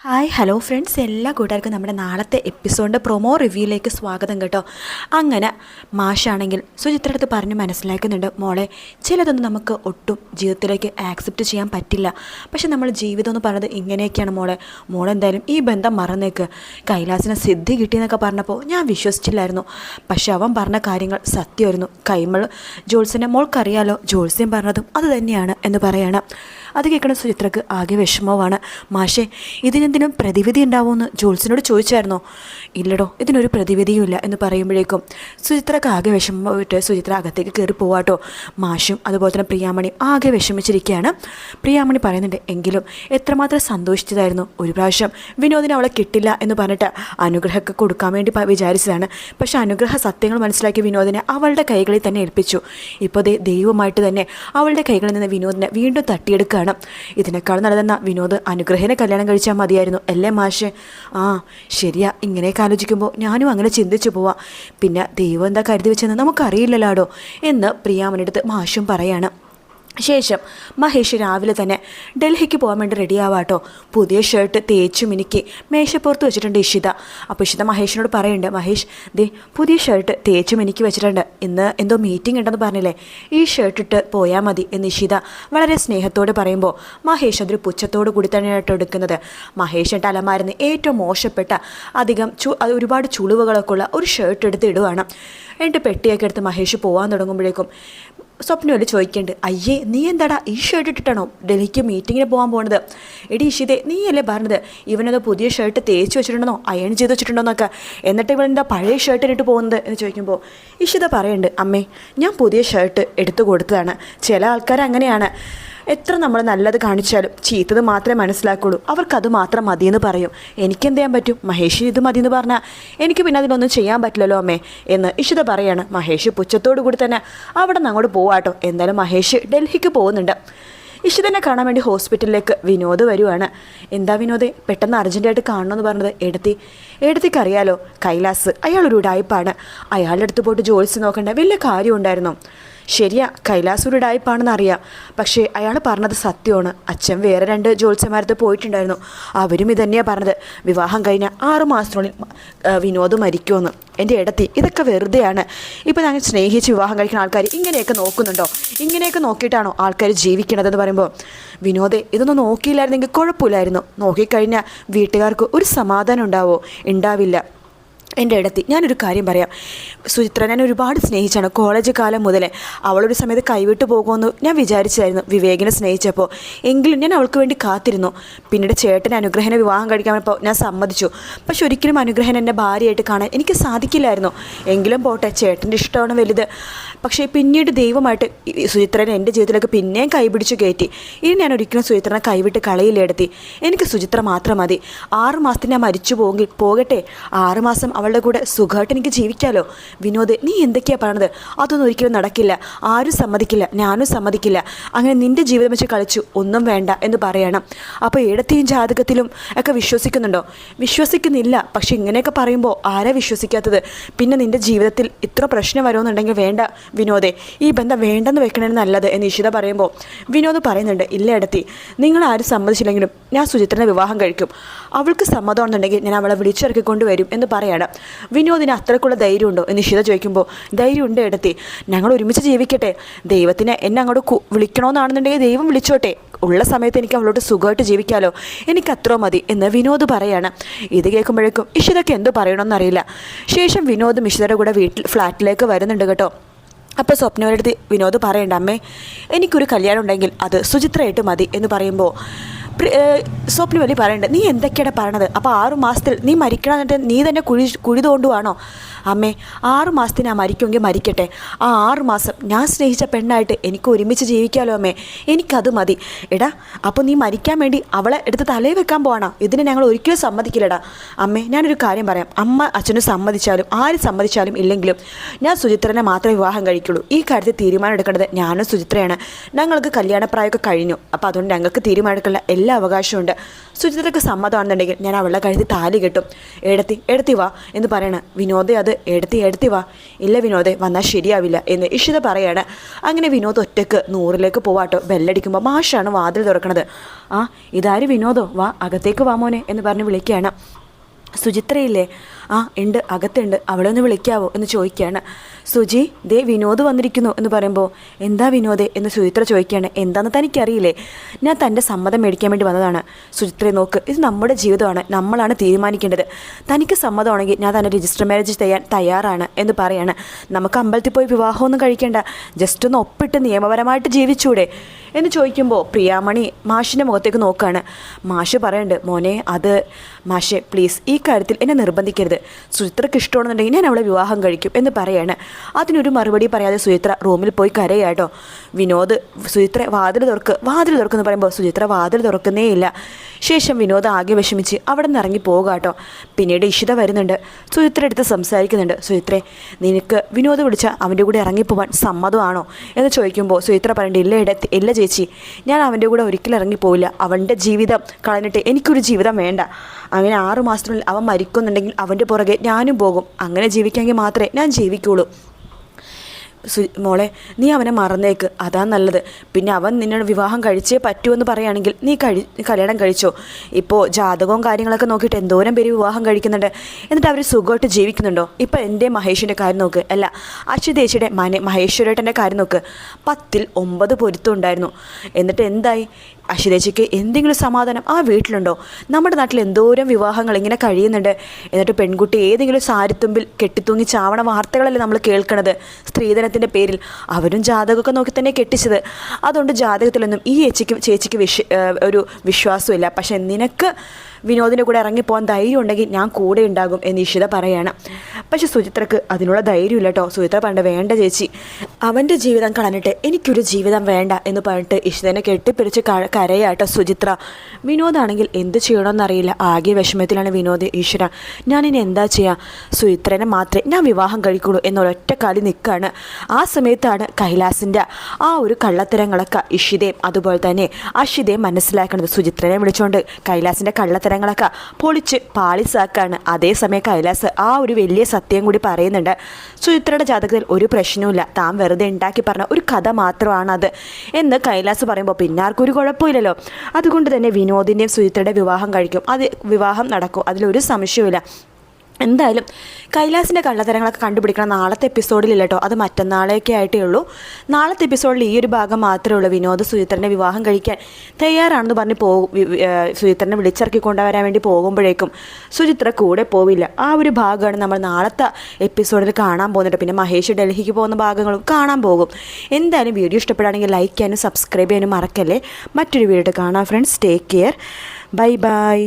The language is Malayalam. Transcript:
ഹായ് ഹലോ ഫ്രണ്ട്സ് എല്ലാ കൂട്ടുകാർക്കും നമ്മുടെ നാളത്തെ എപ്പിസോഡിന്റെ പ്രൊമോ റിവ്യൂയിലേക്ക് സ്വാഗതം കേട്ടോ. അങ്ങനെ മാഷാണെങ്കിൽ സുചിത്രടുത്ത് പറഞ്ഞ് മനസ്സിലാക്കുന്നുണ്ട് മോളെ ചിലതൊന്നും നമുക്ക് ഒട്ടും ജീവിതത്തിലേക്ക് ആക്സെപ്റ്റ് ചെയ്യാൻ പറ്റില്ല. പക്ഷെ നമ്മൾ ജീവിതം എന്ന് പറയുന്നത് ഇങ്ങനെയൊക്കെയാണ് മോളെ. മോളെന്തായാലും ഈ ബന്ധം മറന്നേക്ക്. കൈലാസിന് സിദ്ധി കിട്ടിയെന്നൊക്കെ പറഞ്ഞപ്പോൾ ഞാൻ വിശ്വസിച്ചില്ലായിരുന്നു. പക്ഷെ അവൻ പറഞ്ഞ കാര്യങ്ങൾ സത്യമായിരുന്നു. കൈമൾ ജോത്സ്യനെ മോൾക്കറിയാലോ? ജോത്സ്യം പറഞ്ഞതും അത് തന്നെയാണ് എന്ന് പറയണം. അത് കേൾക്കണ സുചിത്രക്ക് ആകെ വിഷമവുമാണ്. മാഷേ ഇതിനെന്തിനും പ്രതിവിധി ഉണ്ടാവുമെന്ന് ജോൾസിനോട് ചോദിച്ചായിരുന്നോ? ഇല്ലടോ ഇതിനൊരു പ്രതിവിധിയുമില്ല എന്ന് പറയുമ്പോഴേക്കും സുചിത്രക്ക് ആകെ വിഷമമായിട്ട് സുചിത്ര അകത്തേക്ക് കയറി പോവാട്ടോ മാഷും അതുപോലെ തന്നെ പ്രിയാമണി ആകെ വിഷമിച്ചിരിക്കുകയാണ്. പ്രിയാമണി പറയുന്നുണ്ട് എങ്കിലും എത്രമാത്രം സന്തോഷിച്ചതായിരുന്നു. ഒരു പ്രാവശ്യം വിനോദിന് അവളെ കിട്ടില്ല എന്ന് പറഞ്ഞിട്ട് അനുഗ്രഹമൊക്കെ കൊടുക്കാൻ വേണ്ടി വിചാരിച്ചതാണ്. പക്ഷേ അനുഗ്രഹ സത്യങ്ങൾ മനസ്സിലാക്കി വിനോദിനെ അവളുടെ കൈകളിൽ തന്നെ ഏൽപ്പിച്ചു. ഇപ്പോൾ ദൈവമായിട്ട് തന്നെ അവളുടെ കൈകളിൽ നിന്ന് വിനോദിനെ വീണ്ടും തട്ടിയെടുക്കുകയാണ്. ഇതിനേക്കാൾ നല്ലതെന്ന വിനോദ് അനുഗ്രഹനെ കല്യാണം കഴിച്ചാൽ മതിയായിരുന്നു. അല്ലേ മാഷെ? ആ ശരിയാ. ഇങ്ങനെയൊക്കെ ആലോചിക്കുമ്പോൾ ഞാനും അങ്ങനെ ചിന്തിച്ചു പോവാം. പിന്നെ ദൈവം എന്താ കരുതി വെച്ചെന്ന് നമുക്കറിയില്ലല്ലാടോ? എന്ന് പ്രിയാമനടുത്ത് മാഷും പറയാണ്. ശേഷം മഹേഷ് രാവിലെ തന്നെ ഡൽഹിക്ക് പോകാൻ വേണ്ടി റെഡിയാവാട്ടോ പുതിയ ഷർട്ട് തേച്ചു മിനുക്കി മേശപ്പുറത്ത് വെച്ചിട്ടുണ്ട് ഇഷിത. അപ്പോൾ ഇഷിത മഹേഷിനോട് പറയുന്നുണ്ട് മഹേഷ് ദേ പുതിയ ഷർട്ട് തേച്ചു മിനുക്കി വെച്ചിട്ടുണ്ട്. ഇന്ന് എന്തോ മീറ്റിംഗ് ഉണ്ടെന്ന് പറഞ്ഞില്ലേ? ഈ ഷർട്ട് ഇട്ട് പോയാൽ മതി. എന്ന് ഇഷിത വളരെ സ്നേഹത്തോടെ പറയുമ്പോൾ മഹേഷ് അതൊരു പുച്ഛത്തോട് കൂടി തന്നെയായിട്ട് എടുക്കുന്നത്. മഹേഷിന്റെ അലമാരുന്ന് ഏറ്റവും മോശപ്പെട്ട അധികം ചു ഒരുപാട് ചുളിവുകളൊക്കെ ഉള്ള ഒരു ഷർട്ട് എടുത്ത് ഇടുവാണ്. എന്നിട്ട് പെട്ടിയൊക്കെ എടുത്ത് മഹേഷ് പോകാൻ തുടങ്ങുമ്പോഴേക്കും സ്വപ്നമല്ലേ ചോദിക്കേണ്ട അയ്യേ നീ എന്താടാ ഈ ഷർട്ട് ഇട്ടിട്ടാണോ ഡൽഹിക്ക് മീറ്റിങ്ങിന് പോകാൻ പോകുന്നത് എടി ഇഷിതേ നീ അല്ലേ പറഞ്ഞത്? ഇവനത് പുതിയ ഷർട്ട് തേച്ച് വെച്ചിട്ടുണ്ടെന്നോ അയൺ ചെയ്ത് വെച്ചിട്ടുണ്ടോന്നൊക്കെ എന്നിട്ട് ഇവൻ എന്താ പഴയ ഷർട്ട് പോകുന്നത്? എന്ന് ചോദിക്കുമ്പോൾ ഇഷിത പറയുന്നുണ്ട് അമ്മേ ഞാൻ പുതിയ ഷർട്ട് എടുത്തു കൊടുത്തതാണ്. ചില ആൾക്കാർ അങ്ങനെയാണ് എത്ര നമ്മൾ നല്ലത് കാണിച്ചാലും ചീത്തത് മാത്രമേ മനസ്സിലാക്കുള്ളൂ. അവർക്കത് മാത്രം മതിയെന്ന് പറയും. എനിക്ക് എനിക്കെന്ത് ചെയ്യാൻ പറ്റും? മഹേഷിന് ഇത് മതി എന്ന് പറഞ്ഞാൽ എനിക്ക് പിന്നെ അതിനൊന്നും ചെയ്യാൻ പറ്റില്ലല്ലോ അമ്മേ എന്ന് ഇഷിത പറയാണ്. മഹേഷ് പുച്ഛത്തോടു കൂടി തന്നെ അവിടെ നിന്ന് അങ്ങോട്ട് പോവാട്ടോ. എന്തായാലും മഹേഷ് ഡൽഹിക്ക് പോകുന്നുണ്ട്. ഇഷിതനെ കാണാൻ വേണ്ടി ഹോസ്പിറ്റലിലേക്ക് വിനോദ് വരുവാണ്. എന്താ വിനോദേ? പെട്ടെന്ന് അർജന്റായിട്ട് കാണണമെന്ന് പറഞ്ഞത് എടുത്തി. എടുത്തിക്ക് അറിയാലോ കൈലാസ് അയാളൊരു ഉടായ്പാണ് അയാളുടെ അടുത്ത് പോയിട്ട് ജോലിസ് നോക്കേണ്ട വലിയ കാര്യം ഉണ്ടായിരുന്നു ശരിയാ കൈലാസ് ഒരു ഉടായ്പാണെന്ന് അറിയാം. പക്ഷേ അയാൾ പറഞ്ഞത് സത്യമാണ്. അച്ഛൻ വേറെ രണ്ട് ജോത്സ്യന്മാരത്ത് പോയിട്ടുണ്ടായിരുന്നു. അവരും ഇതന്നെയാണ് പറഞ്ഞത്. വിവാഹം കഴിഞ്ഞ ആറ് മാസത്തിനുള്ളിൽ വിനോദ് മരിക്കുമെന്ന്. എന്റെ ഇടത്തി ഇതൊക്കെ വെറുതെയാണ്. ഇപ്പോൾ ഞങ്ങൾ സ്നേഹിച്ച് വിവാഹം കഴിക്കുന്ന ആൾക്കാർ ഇങ്ങനെയൊക്കെ നോക്കുന്നുണ്ടോ? ഇങ്ങനെയൊക്കെ നോക്കിയിട്ടാണോ ആൾക്കാർ ജീവിക്കണതെന്ന് പറയുമ്പോൾ വിനോദേ ഇതൊന്നും നോക്കിയില്ലായിരുന്നെങ്കിൽ കുഴപ്പമില്ലായിരുന്നു. നോക്കിക്കഴിഞ്ഞാൽ വീട്ടുകാർക്ക് ഒരു സമാധാനം ഉണ്ടാവോ? ഉണ്ടാവില്ല. എന്റെ ഇടത്തി. ഞാനൊരു കാര്യം പറയാം. സുചിത്ര ഞാൻ ഒരുപാട് സ്നേഹിച്ചാണ്. കോളേജ് കാലം മുതലേ അവളൊരു സമയത്ത് കൈവിട്ട് പോകുമെന്ന് ഞാൻ വിചാരിച്ചായിരുന്നു വിവേകിനെ സ്നേഹിച്ചപ്പോൾ എങ്കിലും ഞാൻ അവൾക്ക് വേണ്ടി കാത്തിരുന്നു. പിന്നീട് ചേട്ടൻ അനുഗ്രഹനെ വിവാഹം കഴിക്കാൻ വന്നപ്പോൾ ഞാൻ സമ്മതിച്ചു. പക്ഷെ ഒരിക്കലും അനുഗ്രഹൻ എന്റെ ഭാര്യയായിട്ട് കാണാൻ എനിക്ക് സാധിക്കില്ലായിരുന്നു. എങ്കിലും പോട്ടെ ചേട്ടന്റെ ഇഷ്ടമാണ് വലുത്. പക്ഷേ പിന്നീട് ദൈവമായിട്ട് സുചിത്രനെ എന്റെ ജീവിതത്തിലേക്ക് പിന്നെയും കൈപിടിച്ചു കയറ്റി. ഇനി ഞാൻ ഒരിക്കലും സുചിത്രനെ കൈവിട്ട് കളയിലെടുത്തി എനിക്ക് സുചിത്ര മാത്രം മതി. ആറ് മാസത്തിന് ഞാൻ മരിച്ചു പോകി പോകട്ടെ. ആറ് മാസം അവളുടെ കൂടെ സുഖമായിട്ട് എനിക്ക് ജീവിക്കാമല്ലോ വിനോദ് നീ എന്തൊക്കെയാണ് പറയണത്? അതൊന്നും ഒരിക്കലും നടക്കില്ല. ആരും സമ്മതിക്കില്ല. ഞാനും സമ്മതിക്കില്ല. അങ്ങനെ നിന്റെ ജീവിതം വെച്ച് കളിച്ചു. ഒന്നും വേണ്ട എന്ന് പറയണം. അപ്പോൾ ഏടത്തെയും ജാതകത്തിലും ഒക്കെ വിശ്വസിക്കുന്നുണ്ടോ? വിശ്വസിക്കുന്നില്ല. പക്ഷെ ഇങ്ങനെയൊക്കെ പറയുമ്പോൾ ആരാ വിശ്വസിക്കാത്തത്? പിന്നെ നിന്റെ ജീവിതത്തിൽ ഇത്ര പ്രശ്നം വരുമെന്നുണ്ടെങ്കിൽ വേണ്ട. വിനോദേ ഈ ബന്ധം വേണ്ടെന്ന് വെക്കണേ നല്ലത് എന്ന് ഇഷിത പറയുമ്പോൾ വിനോദ് പറയുന്നുണ്ട് ഇല്ല ഇടത്തി നിങ്ങൾ ആരും സമ്മതിച്ചില്ലെങ്കിലും ഞാൻ സുചിത്രനെ വിവാഹം കഴിക്കും. അവൾക്ക് സമ്മതമാണെന്നുണ്ടെങ്കിൽ ഞാൻ അവളെ വിളിച്ചിറക്കി വരും എന്ന് പറയാണ്. വിനോദിന് അത്രക്കുള്ള ധൈര്യമുണ്ടോ എന്ന് ഇഷിത ചോദിക്കുമ്പോൾ ധൈര്യമുണ്ട് ഇടത്തി ഞങ്ങൾ ഒരുമിച്ച് ജീവിക്കട്ടെ. ദൈവത്തിനെ എന്നെ അങ്ങോട്ട് വിളിക്കണമെന്നാണെന്നുണ്ടെങ്കിൽ ദൈവം വിളിച്ചോട്ടെ. ഉള്ള സമയത്ത് എനിക്ക് അവളോട് സുഖമായിട്ട് ജീവിക്കാമല്ലോ എനിക്ക് അത്ര മതി എന്ന് വിനോദ് പറയാണ്. ഇത് കേൾക്കുമ്പോഴേക്കും ഇഷിതയ്ക്ക് എന്തോ പറയണമെന്നറിയില്ല ശേഷം വിനോദ് ഇഷിതയുടെ കൂടെ വീട്ടിൽ ഫ്ലാറ്റിലേക്ക് വരുന്നുണ്ട് കേട്ടോ. അപ്പോൾ സ്വപ്നവരുടെ വിനോദ് പറയണ്ട അമ്മേ എനിക്കൊരു കല്യാണം ഉണ്ടെങ്കിൽ അത് സുചിത്രയായിട്ട് മതി എന്ന് പറയുമ്പോൾ സ്വപ്ന വലി പറയുന്നുണ്ട് നീ എന്തൊക്കെയാണ് പറയണത്? അപ്പോൾ ആറു മാസത്തിൽ നീ മരിക്കണം എന്നിട്ട് നീ തന്നെ കുഴി കുഴി തോണ്ടുവാണോ അമ്മേ ആറു മാസത്തിന് ഞാൻ മരിക്കുമെങ്കിൽ മരിക്കട്ടെ. ആ ആറു മാസം ഞാൻ സ്നേഹിച്ച പെണ്ണായിട്ട് എനിക്ക് ഒരുമിച്ച് ജീവിക്കാമല്ലോ അമ്മേ. എനിക്കത് മതി. എടാ അപ്പോൾ നീ മരിക്കാൻ വേണ്ടി അവളെ എടുത്ത് തലയിൽ വെക്കാൻ പോവാണോ? ഇതിന് ഞങ്ങൾ ഒരിക്കലും സമ്മതിക്കില്ലടാ. അമ്മേ ഞാനൊരു കാര്യം പറയാം. അമ്മ അച്ഛനും സമ്മതിച്ചാലും ആര് സമ്മതിച്ചാലും ഇല്ലെങ്കിലും ഞാൻ സുചിത്രനെ മാത്രമേ വിവാഹം കഴിക്കുള്ളൂ. ഈ കാര്യത്തിൽ തീരുമാനം എടുക്കേണ്ടത് ഞാനും സുചിത്രയാണ്. ഞങ്ങൾക്ക് കല്യാണപ്രായമൊക്കെ കഴിഞ്ഞു. അപ്പോൾ അതുകൊണ്ട് ഞങ്ങൾക്ക് തീരുമാനം എടുക്കേണ്ട എല്ലാ അവകാശമുണ്ട്. സുചിത്രയ്ക്ക് സമ്മതമാണെന്നുണ്ടെങ്കിൽ ഞാൻ അവളുടെ കഴുത്തി താലി കെട്ടും. എടുത്തി എടുത്തി വാ എന്ന് പറയണ. വിനോദ അത് എടുത്തി എടുത്തി വാ. ഇല്ല വിനോദെ വന്നാൽ ശരിയാവില്ല എന്ന് ഇഷിത പറയാണ്. അങ്ങനെ വിനോദ് ഒറ്റയ്ക്ക് നൂറിലേക്ക് പോവാട്ടോ. ബെല്ലടിക്കുമ്പോൾ മാഷാണ് വാതിൽ തുറക്കണത്. ആ ഇതാര് വിനോദോ? വാ അകത്തേക്ക് വാ മോനെ എന്ന് പറഞ്ഞ് വിളിക്കുകയാണ്. സുചിത്രയില്ലേ? ആ ഉണ്ട് അകത്തുണ്ട്. അവളെ ഒന്ന് വിളിക്കാവോ? എന്ന് ചോദിക്കുകയാണ്. സുജി ദേ വിനോദ് വന്നിരിക്കുന്നു. എന്ന് പറയുമ്പോൾ എന്താ വിനോദ്? എന്ന് സുചിത്ര ചോദിക്കുകയാണ്. എന്താണെന്ന് തനിക്കറിയില്ലേ? ഞാൻ തന്റെ സമ്മതം മേടിക്കാൻ വേണ്ടി വന്നതാണ്. സുചിത്രയെ നോക്ക് ഇത് നമ്മുടെ ജീവിതമാണ്. നമ്മളാണ് തീരുമാനിക്കേണ്ടത്. തനിക്ക് സമ്മതമാണെങ്കിൽ ഞാൻ തന്നെ രജിസ്റ്റർ മാരേജ് ചെയ്യാൻ തയ്യാറാണ് എന്ന് പറയാണ്. നമുക്ക് അമ്പലത്തിൽ പോയി വിവാഹമൊന്നും കഴിക്കേണ്ട. ജസ്റ്റ് ഒന്ന് ഒപ്പിട്ട് നിയമപരമായിട്ട് ജീവിച്ചൂടെ. എന്ന് ചോദിക്കുമ്പോൾ പ്രിയാമണി മാഷിന്റെ മുഖത്തേക്ക് നോക്കുകയാണ് മാഷ് പറയുന്നുണ്ട് മോനെ അത് മാഷെ പ്ലീസ് ഈ കാര്യത്തിൽ എന്നെ നിർബന്ധിക്കരുത്. സുചിത്രയ്ക്ക് ഇഷ്ടമാണെന്നുണ്ടെങ്കിൽ ഞാൻ അവളെ വിവാഹം കഴിക്കും എന്ന് പറയാണ്. അതിനൊരു മറുപടി പറയാതെ സുചിത്ര റൂമിൽ പോയി കരയാട്ടോ വിനോദ് സുചിത്ര വാതിൽ തുറക്ക് വാതിൽ തുറക്കുന്നു പറയുമ്പോൾ സുചിത്ര വാതിൽ തുറക്കുന്നേ ഇല്ല. ശേഷം വിനോദ് ആകെ വിഷമിച്ച് അവിടെ നിന്ന് ഇറങ്ങി പോകാട്ടോ പിന്നീട് ഇഷിത വരുന്നുണ്ട്. സുചിത്ര എടുത്ത് സംസാരിക്കുന്നുണ്ട്. സുചിത്രേ നിനക്ക് വിനോദ് വിളിച്ച അവന്റെ കൂടെ ഇറങ്ങിപ്പോവാൻ സമ്മതമാണോ? എന്ന് ചോദിക്കുമ്പോൾ സുചിത്ര പറയേണ്ട ഇല്ല ഇട ഇല്ല ചേച്ചി. ഞാൻ അവന്റെ കൂടെ ഒരിക്കലും ഇറങ്ങിപ്പോവില്ല അവന്റെ ജീവിതം കളഞ്ഞിട്ട് എനിക്കൊരു ജീവിതം വേണ്ട. അങ്ങനെ ആറു മാസത്തിനുള്ളിൽ അവൻ മരിക്കുന്നുണ്ടെങ്കിൽ അവന്റെ പുറകെ ഞാനും പോകും. അങ്ങനെ ജീവിക്കാമെങ്കിൽ മാത്രമേ ഞാൻ ജീവിക്കുള്ളൂ മോളെ നീ അവനെ മറന്നേക്ക്. അതാ നല്ലത്. പിന്നെ അവൻ നിന്നോട് വിവാഹം കഴിച്ചേ പറ്റുമെന്ന് പറയുകയാണെങ്കിൽ നീ കഴി കല്യാണം കഴിച്ചോ. ഇപ്പോൾ ജാതകവും കാര്യങ്ങളൊക്കെ നോക്കിയിട്ട് എന്തോരം പേര് വിവാഹം കഴിക്കുന്നുണ്ട്. എന്നിട്ട് അവർ സുഖമായിട്ട് ജീവിക്കുന്നുണ്ടോ? ഇപ്പോൾ എന്റെ മഹേഷിന്റെ കാര്യം നോക്ക്. അല്ല അശ്വതേച്ചിയുടെ മനെ മഹേശ്വരേട്ടന്റെ കാര്യം നോക്ക്. പത്തിൽ ഒമ്പത് പൊരുത്തം ഉണ്ടായിരുന്നു. എന്നിട്ട് എന്തായി? അശ്വതേച്ചിക്ക് എന്തെങ്കിലും സമാധാനം ആ വീട്ടിലുണ്ടോ? നമ്മുടെ നാട്ടിൽ എന്തോരം വിവാഹങ്ങൾ ഇങ്ങനെ കഴിയുന്നുണ്ട്. എന്നിട്ട് പെൺകുട്ടി ഏതെങ്കിലും സാരിത്തുമ്പിൽ കെട്ടിത്തൂങ്ങി ചാവണ വാർത്തകളല്ലേ നമ്മൾ കേൾക്കണത്? സ്ത്രീധനത്തിന്റെ പേരിൽ. അവരും ജാതകമൊക്കെ നോക്കി തന്നെ കെട്ടിച്ചത്. അതുകൊണ്ട് ജാതകത്തിലൊന്നും ഈ ചേച്ചിക്കും ചേച്ചിക്ക് വിശ്വ ഒരു വിശ്വാസമില്ല പക്ഷേ നിനക്ക് വിനോദിന്റെ കൂടെ ഇറങ്ങിപ്പോകാൻ ധൈര്യം ഉണ്ടെങ്കിൽ ഞാൻ കൂടെ ഉണ്ടാകും എന്ന് ഇഷിത പറയാണ്. പക്ഷെ സുചിത്രക്ക് അതിനുള്ള ധൈര്യമില്ല കേട്ടോ സുചിത്ര പറഞ്ഞ വേണ്ട ചേച്ചി. അവന്റെ ജീവിതം കളഞ്ഞിട്ട് എനിക്കൊരു ജീവിതം വേണ്ട എന്ന് പറഞ്ഞിട്ട് ഇഷിതനെ കെട്ടിപ്പിടിച്ച് കരയാട്ടോ സുചിത്ര. വിനോദാണെങ്കിൽ എന്ത് ചെയ്യണമെന്നറിയില്ല ആകെ വിഷമത്തിലാണ് വിനോദ് ഈശ്വര. ഞാനിനി എന്താ ചെയ്യുക സുചിത്രനെ മാത്രമേ ഞാൻ വിവാഹം കഴിക്കുള്ളൂ എന്നൊരൊറ്റ കാലി നിൽക്കുകയാണ് ആ സമയത്താണ് കൈലാസിന്റെ ആ ഒരു കള്ളത്തരങ്ങളൊക്കെ ഇഷിതയും അതുപോലെ തന്നെ അഷിതയും മനസ്സിലാക്കുന്നത് സുചിത്രനെ വിളിച്ചുകൊണ്ട് കൈലാസിന്റെ കള്ളത്തരങ്ങളൊക്കെ പൊളിച്ച് പാളിസാക്കാണ്. അതേസമയം കൈലാസ് ആ ഒരു വലിയ സത്യം കൂടി പറയുന്നുണ്ട്. സുചിത്രയുടെ ജാതകത്തിൽ ഒരു പ്രശ്നവുമില്ല. താൻ വെറുതെ ഉണ്ടാക്കി പറഞ്ഞ ഒരു കഥ മാത്രമാണ് അത് എന്ന് കൈലാസ് പറയുമ്പോൾ പിന്നെ ആർക്കും ഒരു കുഴപ്പമില്ലല്ലോ. അതുകൊണ്ട് തന്നെ വിനോദിന്റെയും സുചിത്രയുടെ വിവാഹം കഴിക്കും. അത് വിവാഹം നടക്കും. അതിലൊരു സംശയവുമില്ല. എന്തായാലും കൈലാസിന്റെ കള്ളത്തരങ്ങളൊക്കെ കണ്ടുപിടിക്കണം നാളത്തെ എപ്പിസോഡിലില്ല കേട്ടോ അത് മറ്റന്നാളേക്കെ ആയിട്ടേ ഉള്ളൂ. നാളത്തെ എപ്പിസോഡിൽ ഈ ഒരു ഭാഗം മാത്രമേ ഉള്ളൂ. വിനോദ് സുചിത്രനെ വിവാഹം കഴിക്കാൻ തയ്യാറാണെന്ന് പറഞ്ഞ് പോകും സുചിത്രനെ വിളിച്ചിറക്കി കൊണ്ടുവരാൻ വേണ്ടി പോകുമ്പോഴേക്കും സുചിത്ര കൂടെ പോവില്ല. ആ ഒരു ഭാഗമാണ് നമ്മൾ നാളത്തെ എപ്പിസോഡിൽ കാണാൻ പോകുന്നുണ്ട് പിന്നെ മഹേഷ് ഡൽഹിക്ക് പോകുന്ന ഭാഗങ്ങളും കാണാൻ പോകും. എന്തായാലും വീഡിയോ ഇഷ്ടപ്പെടുകയാണെങ്കിൽ ലൈക്ക് ചെയ്യാനും സബ്സ്ക്രൈബ് ചെയ്യാനും മറക്കല്ലേ. മറ്റൊരു വീഡിയോ കാണാം friends take care bye bye